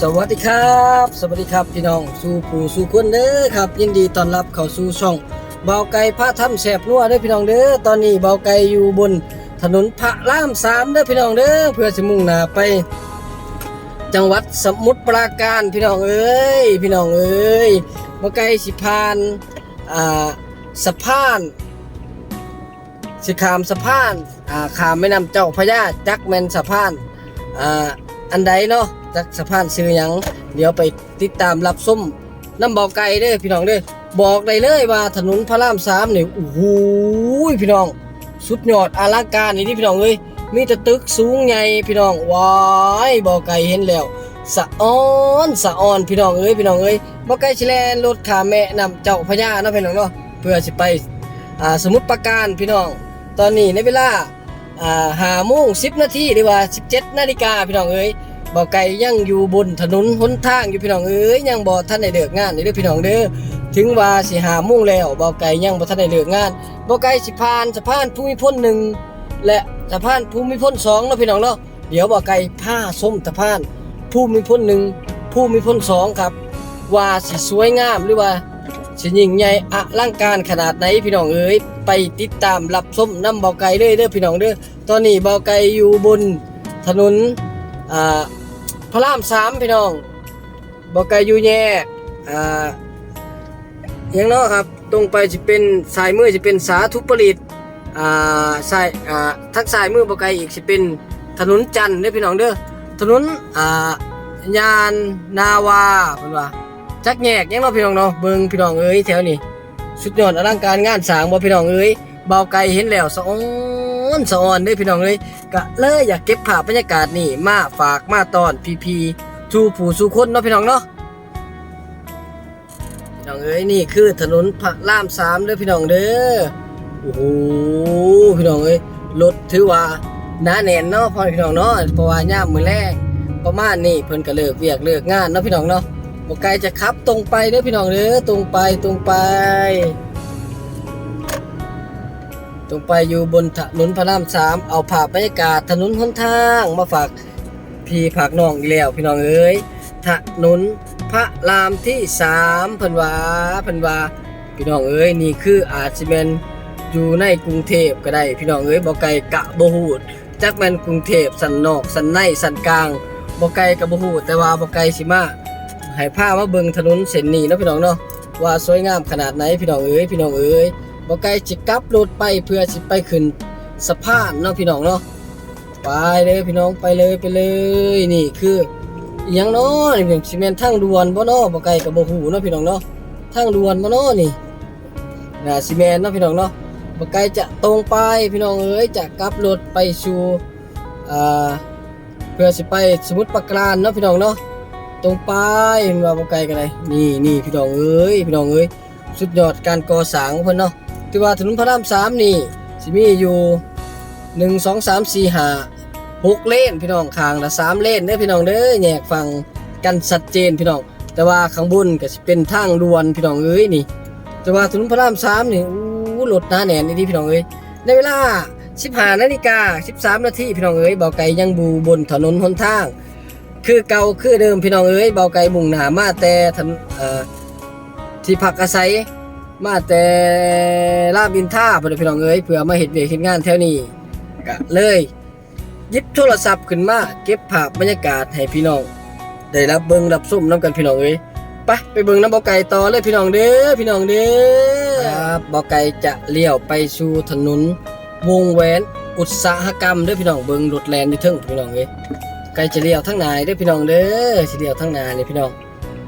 สวัสดีครับ สวัสดีครับพี่น้องสู่ผู้สู่คนเด้อครับ ยินดีต้อนรับเข้าสู่ช่องเบาไก่พระถ้ำแสบนัวเด้อพี่น้องเด้อตอนนี้เบาไก่อยู่บนถนนพระรามสามเด้อพี่น้องเด้อเพื่อจะมุ่งหน้าไป จังหวัดสมุทรปราการพี่น้องเอ้ยพี่น้องเอ้ยเบาไก่สิพานอ่าสะพานสิขามสะพานอ่าขามแม่น้ำเจ้าพระยาจักแมนสะพานอ่า อันใดเนาะจักสะพานซื้อหยัง เดี๋ยวไปติดตามรับส้มน้ำเบาไก่เด้อพี่น้องเด้อบอกได้เลยว่าถนนพระรามสามเนี่ยโอ้โหพี่น้อง สุดยอดอลังการนี่ที่พี่น้องเอ้ยมีแต่ตึกสูงใหญ่พี่น้องว้ายเบาไก่เห็นแล้วสะอ้อนสะอ้อนพี่น้องเอ้ยพี่น้องเอ้ยเบาไก่ชิแลนรถขาแม่นำเจ้าพระยาเนาะพี่น้องเนาะเพื่อสิไปอ่าสมุทรปราการพี่น้อง ตอนนี้ในเวลา อ่าหาโมงสิบนาทีหรือว่า17นาฬิกาพี่น้องเอ้ยบาไก่ยังอยู่บนถนนหนทางอยู่พี่น้องเอ้ยยังบ่ทันได้เลิกงานนี่เด้อพี่น้องเด้อถึงว่าสิหาโมงแล้วบาไก่ยังบ่ทันได้เลิกงานบาไก่สิผ่านสะพานภูมิพลหนึ่งและสะพานภูมิพลสองเนาะพี่น้องเนาะเดี๋ยวบาไก่พาส้มสะพานภูมิพลหนึ่งภูมิพลสองครับ ว่าสิสวยงามหรือว่า สิยิ่งใหญ่อลังการขนาดไหนพี่น้องเอ๋ยไปติดตามรับชมน้ำเบาไก่เลยเด้อพี่น้องเด้อตอนนี้เบาไก่อยู่บนถนนอ่าพระรามสามพี่น้องเบาไก่อยู่แย่อ่าอย่างเนาะครับตรงไปจะเป็นสายมือจะเป็นสาธุประดิษฐ์อ่าสายอ่าทักสายมือเบาไก่อีกจะเป็นถนนจันทร์เด้อพี่น้องเด้อถนนอ่ายานนาวาเพิ่นว่า จักแยกยังเนาะพี่น้องเนาะเบิ่งพี่น้องเอ้ยแถวนี้สุดยอดอลังการงานสร้างบ่พี่น้องเอ้ยเบาไกลเห็นแล้วสะอ้อนสะอ้อนเด้อพี่น้องเอ้ยก็เลยอยากเก็บภาพบรรยากาศนี่มาฝากมาตอนพีพีสู่ผู้สู่คนเนาะพี่น้องเนาะพี่น้องเอ้ยนี่คือถนนพระรามสามเด้อพี่น้องเด้อโอ้โหพี่น้องเอ้ยรถถือว่าหนาแน่นเนาะพ่อพี่น้องเนาะเพราะว่ายามมื้อแรกประมาณนี้เพิ่นก็เลิกเวียกเลิกงานเนาะพี่น้องเนาะ บกไกลจะขับตรงไปเด้อพี่น้องเด้อตรงไปตรงไป ตรงไปอยู่บนถนนพระรามสามเอาภาพบรรยากาศถนนหนทางมาฝากพี่ฝากน้องอีกแล้วพี่น้องเอ้ยถนนพระรามที่สามพิ่นวาพิ่นวาพี่น้องเอ้ยนี่คืออาจสิแม่นอยู่ในกรุงเทพก็ได้ พี่น้องเอ้ยบ่ไกลกะบ่ฮู้จักแมนกรุงเทพสันนอกสันในสันกลางบ่ไกลกะบ่ฮู้แต่ว่าบ่ไกลสิมา ให้ผ้ามาเบิ่งถนนเส้นนี้เนาะพี่น้องเนาะว่าสวยงามขนาดไหนพี่น้องเอ้ยพี่น้องเอ้ยบ่ไกลจิกลับรถไปเพื่อสิไปขึ้นสะพานเนาะพี่น้องเนาะไปเลยพี่น้องไปเลยไปเลยนี่คืออหยังเนาะนี่เป็นซีเมนทางด่วนบ่เนาะบ่ไกลกับบ่ฮู้เนาะพี่น้องเนาะทางด่วนบ่เนาะนี่น่ะซีเมนเนาะพี่น้องเนาะบ่ไกลจะตรงไปพี่น้องเอ้ยจะกลับรถไปสู่อ่าเพื่อสิไปสมุทรปราการเนาะพี่น้องเนาะ ตรงไปเห็นว่าบ่ไกลกันเลยนี่นี่พี่น้องเอ้ยพี่น้องเอ้ยสุดยอดการก่อสร้างเพิ่นเนาะที่ว่าถนนพระรามสามนี่สิมีอยู่หนึ่งสองสามสี่ห้าหกเลนพี่น้องข้างละสามเลนเด้อพี่น้องเด้อแยกฝั่งกันชัดเจนพี่น้อง แต่ว่าข้างบนก็สิเป็นทางด่วนพี่น้องเอ้ยนี่ แต่ว่าถนนพระรามสามนี่อู้รถหนาแน่นนี่พี่น้องเอ้ยในเวลา15นาฬิกา13นาทีพี่น้องเอ้ยเบาไก่ยังบูบนถนนหนทาง คือเก่าคือเดิมพี่น้องเอ้ยเบาไกลมุ่งหนามาแต่ทันเอ่อที่พักอาศัยมาแต่ลาบินท่าพี่น้องเอ้ยเพื่อมาเฮ็ดเวียกเฮ็ดงานแถวนี้ก็เลยยิบโทรศัพท์ขึ้นมาเก็บภาพบรรยากาศให้พี่น้องได้รับเบิ่งรับชมนํกันพี่น้องเอ้ยไปไปเบิ่งน้ำเบาไก่ต่อเลยพี่น้องเด้อพี่น้องเด้อครับเบาไก่จะเลี้ยวไปสู่ถนนวงแหวนอุตสาหกรรมเด้อพี่น้องเบิ่งรถแลนอยู่เทึงพี่น้องเอ้ย ไกลจะเลี้ยวทั้งนายเด้อพี่น้องเด้อสิเลี้ยวทั้งนาเลยพี่น้อง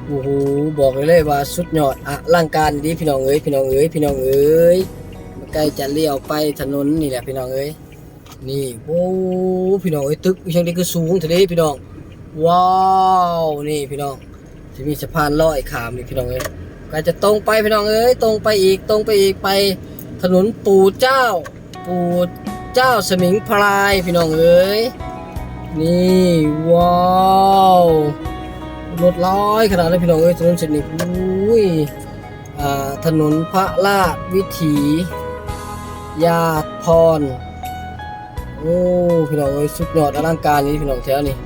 โอ้โหบอกเลยเลยว่าสุดยอดอะร่างการดีพี่น้องเอ้ยพี่น้องเอ้ยพี่น้องเอ้ยใกล้จะเลี้ยวไปถนนนี่แหละพี่น้องเอ้ยนี่โอ้พี่น้องเอ้ยตึกช่างนี้คือสูงทะเลพี่น้อง ว้าวนี่พี่น้องจะมีสะพานลอยขามนี่พี่น้องเอ้ยก็จะตรงไปพี่น้องเอ้ยตรงไปอีกตรงไปอีกไป ถนนปู่เจ้า ปู่เจ้าสมิงพรายพี่น้องเอ้ย นี่ว้าวรถร้อยขนาดนั้พี่น้องเอ้ยถนนเส้นนี้อุ้ยอ่าถนนพระราชวิถี ยาพรโอ้พี่น้องเอ้ยสุดยอดอลังการนี้พี่น้องแถวนี้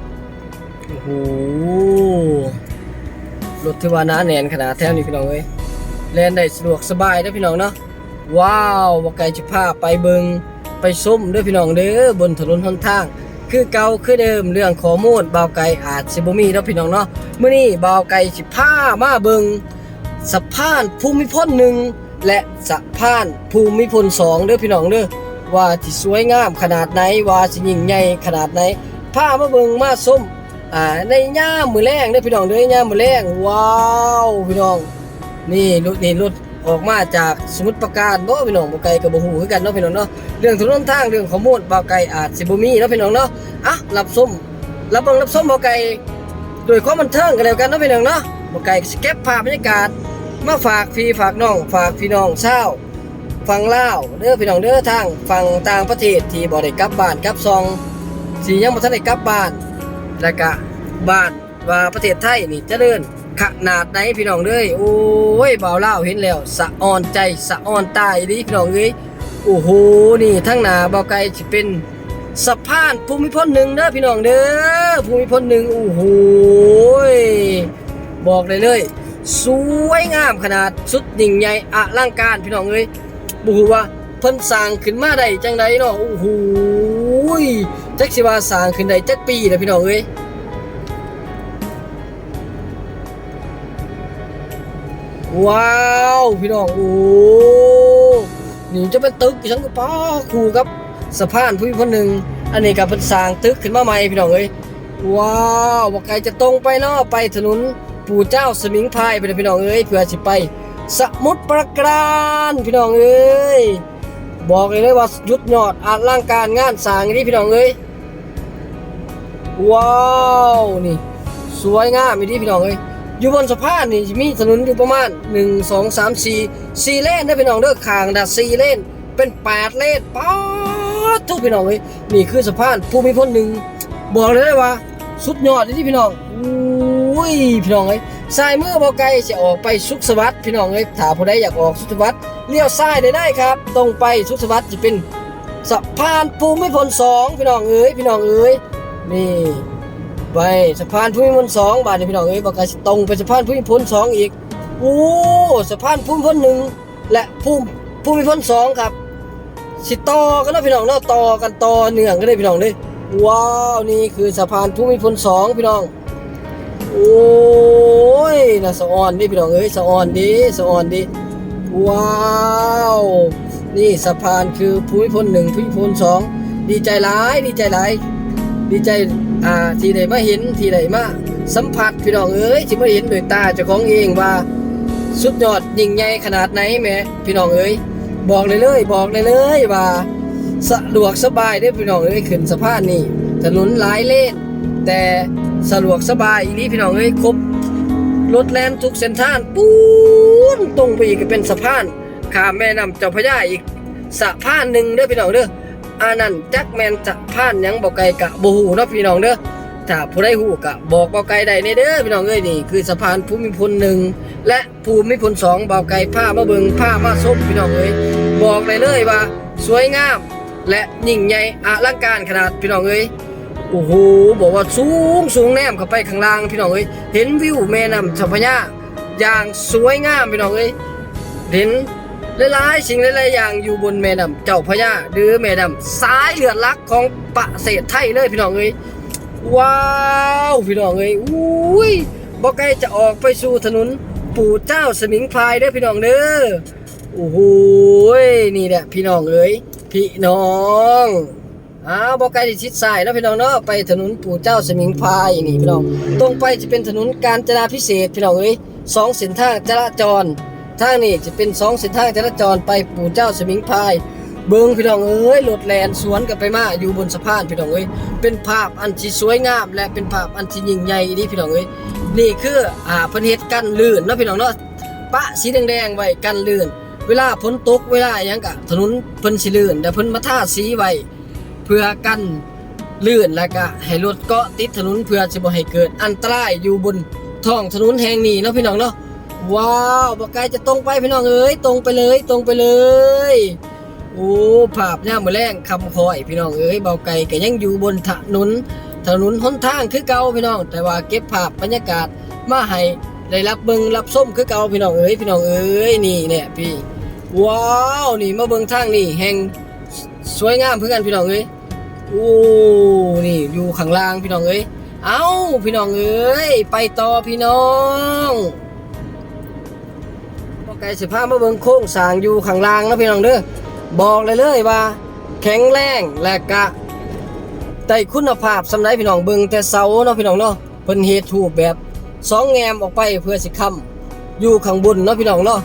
โอ้โหรถที่ว่าหนาแนนขนาดแท้นี่พี่น้องเอ้ยแล่นได้สะดวกสบายเด้อพี่น้องเนาะว้าวบ่ไกลจะพาไปเบิงไปส้มด้อพี่น้องเด้อบนถนนหนทาง คือเก่าคือเดิมเรื่องข้อมูลบ่าไก่อาจสิบ่มีเด้อพี่น้องเนาะมื้อนี้เบาไก่สิพามาเบิงสะพานภูมิพลหนึ่งและสะพานภูมิพลสองเด้อพี่น้องเด้อว่าที่สวยงามขนาดไหนว่าสิยิ่งใหญ่ขนาดไหนพามาเบิงมาส้มอ่าในย่ามมือแรงเด้อพี่น้องเด้อย่ามมือแรงว้าวพี่น้องนี่รถนี่รถ ออกมาจากสมุทรปราการบ่พี่น้องบ่ไกลกับบ่ฮู้คือกันเนาะพี่น้องเนาะเรื่องถนนทางเรื่องข้อมูลบ่ไกลอาจสิบ่มีเนาะพี่น้องเนาะอะรับชมรับเบิ่งรับชมบ่ไกลโดยความบันเทิงกันแล้วกันเนาะพี่น้องเนาะบ่ไกลสเก็บภาพบรรยากาศมาฝากพี่ฝากน้องฝากพี่น้องชาวฝั่งลาวเด้อพี่น้องเด้อทางฝั่งต่างประเทศที่บ่ได้กลับบ้านกลับซองสิยังบ่ทันได้กลับบ้านแล้วก็บ้านว่าประเทศไทยนี่เจริญ ขนาดไหนพี่น้องเอ้ยโอ้ยบ่าวลาเห็นแล้ว สะอ่อนใจสะอ่อนตายดิพี่น้องเอ้ยโอ้โหนี่ทั้งหน้าบ่าไกลสิเป็นสะพานภูมิพลหนึ่งเด้อพี่น้องเด้อภูมิพลหนึ่งโอ้โหบอกเลยเลยสวยงามขนาดสุดยิ่งใหญ่อลังการพี่น้องเอ้ยบูว่าเพิ่นสร้างขึ้นมาได้จังไดเนาะโอ้โหจักสิว่าสร้างขึ้นได้จักปีแล้วพี่น้องเอ้ย ว้าวพี่น้องโอ้นี่จะเป็นตึกฉันก็ป้าคู่กับสะพานผู้คนหนึ่งอันนี้กับเป็นสร้างตึกขึ้นมาใหม่พี่น้องเอ้ยว้าวบอกไกลจะตรงไปเนาะไปถนนปู่เจ้าสมิงพรายไปเลยพี่น้องเอ้ยเพื่อสิไป สมุทรปราการพี่น้องเอ้ยบอกเลยเลยว่ายุดยอดอาลังการงานสร้างนี่พี่น้องเอ้ยว้าวนี่ สวยงามอีดีพี่น้องเอ้ย อยู่บนสะพานนี่มีถนนอยู่ประมาณ 1 2 3 4 4เลนได้พี่น้องเด้อข้างดะ4เลนเป็น 8 เลนป๊าดทุกพี่น้องเอ้ยนี่คือสะพานภูมิพลหนึ่งบอกเลยได้ว่า สุดยอดเลยที่พี่น้องอุ้ยพี่น้องเอ้ยสายมือบ่ไกลจะออกไปสุขสวัสดิ์พี่น้องเอ้ยถ้าผู้ใดอยากออกสุขสวัสดิ์เลี้ยวซ้ายได้ได้ครับ ตรงไปสุขสวัสดิ์จะเป็นสะพานภูมิพลสองพี่น้องเอ้ยพี่น้องเอ้ยนี่ ไปสะพานภูมิพลสองบาทนี่พี่น้องเอ้ยบอกกันตรงไปสะพานภูมิพลสองอีกโอ้สะพานภูมิพลหนึ่งและภูมิภูมิพลสองครับสิต่อกันนะพี่น้องเนาะต่อกันต่อเนื่องกันเลยพี่น้องเลยว้าวนี่คือสะพานภูมิพลสองพี่น้องโอ้ยน่าสะออนดิพี่น้องเอ้ยสะออนดิสะออนดิว้าวนี่สะพานคือภูมิพลหนึ่งภูมิพลสองดีใจหลายดีใจหลาย ดีใจอ่าที่ได้มาเห็นที่ได้มาสัมผัสพี่น้องเอ้ยที่มาเห็นด้วยตาเจ้าของเองว่าสุดยอดยิ่งใหญ่ขนาดไหนแหม่พี่น้องเอ้ยบอกเลยเลยบอกเลยเลยว่าสะดวกสบายได้พี่น้องเอ้ยขึ้นสะพานนี่ถนนหลายเลนแต่สะดวกสบายอีนี้พี่น้องเอ้ยครบรถแล่นทุกเส้นทางปูนตรงไปอีกก็เป็นสะพานข้ามแม่น้ำเจ้าพระยาอีกสะพานหนึ่งเด้อพี่น้องเด้อ อันนั้นจักแมนจะผ่านยังบอกไกลกะบ่ฮู้เนาะพี่น้องเด้อถ้าผู้ใดฮู้กะบอกบอกไกลได้ในเด้อพี่น้องเอ้ยนี่คือสะพานภูมิพลหนึ่งและภูมิพลสองเบาไกลผ้ามาเบิงผ้ามาส้มพี่น้องเอ้ยบอกเลยเลยว่า สวยงาม และยิ่งใหญ่อลังการขนาดพี่น้องเอ้ยโอ้โหบอกว่าสูงสูงแนมเข้าไปข้างล่างพี่น้องเอ้ยเห็นวิวแม่น้ำเจ้าพระยาอย่างสวยงามพี่น้องเอ้ยเห็น หลายๆสิ่งหลายๆอย่างอยู่บนแม่น้ำเจ้าพระยาหรือแม่น้ำสายเลือดลักของประเทศไทยเลยพี่น้องเอ้ยว้าวพี่น้องเอ้ยอุ้ยบ่ใกล้จะออกไปสู่ถนนปู่เจ้าสมิงพรายเด้อพี่น้องเด้อโอ้โหนี่แหละพี่น้องเอ้ยพี่น้องอ้าวบ่ไกลที่ชิดซ้ายแล้วพี่น้องเนาะไปถนนปู่เจ้าสมิงพรายนี่พี่น้องตรงไปจะเป็นถนนกาญจนาพิเศษพี่น้องเอ้ยสองเส้นทางจราจร ทางนี้จะเป็นสองเส้นทางจราจรไปปู่เจ้าสมิงพรายเบิงพี่น้องเอ้ยรถแลนสวนกันไปมาอยู่บนสะพานพี่น้องเอ้ยเป็นภาพอันที่สวยงาม และเป็นภาพอันที่ยิ่งใหญ่นี่พี่น้องเอ้ยนี่คืออ่าเพิ่นเฮ็ดกันลื่นเนาะพี่น้องเนาะปะสีแดงๆไว้กันลื่น เวลาฝนตกเวลาหยังกะถนนเพิ่นสิลื่นแต่เพิ่นมาทาสีไว้เพื่อกันลื่นแล้วก็ให้รถเกาะติดถนนเพื่อจะบ่ให้เกิดอันตรายอยู่บนท้องถนนแห่งนี้เนาะพี่น้องเนาะ ว้าวบอกไกลจะตรงไปพี่น้องเอ้ยตรงไปเลยตรงไปเลยโอ้ภาพย่ามมือแรงคำคอยพี่น้องเอ้ยเบาไก่ก็ยังอยู่บนถนนถนนหนทางคือเก่าพี่น้อง แต่ว่าเก็บภาพบรรยากาศมาให้ได้รับเบิงรับส้มคือเก่าพี่น้องเอ้ยพี่น้องเอ้ยนี่เนี่ยพี่ว้าวนี่มาเบิงทางนี่แห่งสวยงามเพื่อนพี่น้องเอ้ยโอ้นี่อยู่ข้างล่างพี่น้องเอ้ยเอ้าพี่น้องเอ้ยไปต่อพี่น้อง ไก่สิพามาเบิงโค้งสร้างอยู่ข้างล่างนะพี่น้องเด้อบอกเลยเลยว่า แข็งแรงและกะได้คุณภาพสำหรับพี่น้องเบิงแต่เสาเนาะพี่น้องเนาะเพิ่นเฮ็ดถูกแบบสองแงมออกไปเพื่อสิค้ำอยู่ข้างบนเนาะพี่น้องเนาะ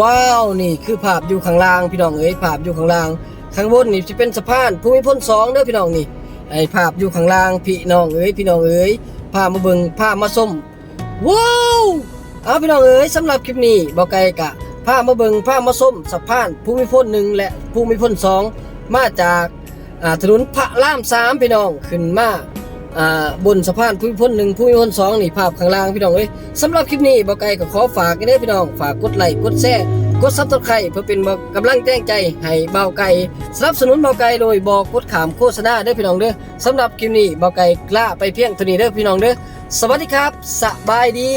ว้าวนี่คือภาพอยู่ข้างล่างพี่น้องเอ้ยภาพอยู่ข้างล่าง ข้างบนนี่จะเป็นสะพานภูมิพลสองเด้อพี่น้องนี่ไอ้ภาพอยู่ข้างล่างพี่น้องเอ้ยพี่น้องเอ้ยพามาเบิ่งพามาส้มว้าว เอาพี่น้องเอ้ยสำหรับคลิปนี้บ่ไกลกะพามาเบิ่งพามาส้มสะพานภูมิพลหนึ่งและภูมิพลสองมาจากถนนพระรามสามพี่น้องขึ้นมาบนสะพานภูมิพลหนึ่งภูมิพลสองนี่ภาพข้างล่างพี่น้องเอ้ยสำหรับคลิปนี้บ่ไก่ก็ขอฝากกันเด้พี่น้องฝากกดไลค์กดแชร์กดซับสไครต์เพื่อเป็นกำลังแจ้งใจให้เบาไก่สนับสนุนเบาไก่โดยบอกกดขามโฆษณาเด้อพี่น้องเด้อสำหรับคลิปนี้เบาไก่กล้าไปเพียงเท่านี้เด้อพี่น้องเด้อ สวัสดีครับ สบายดี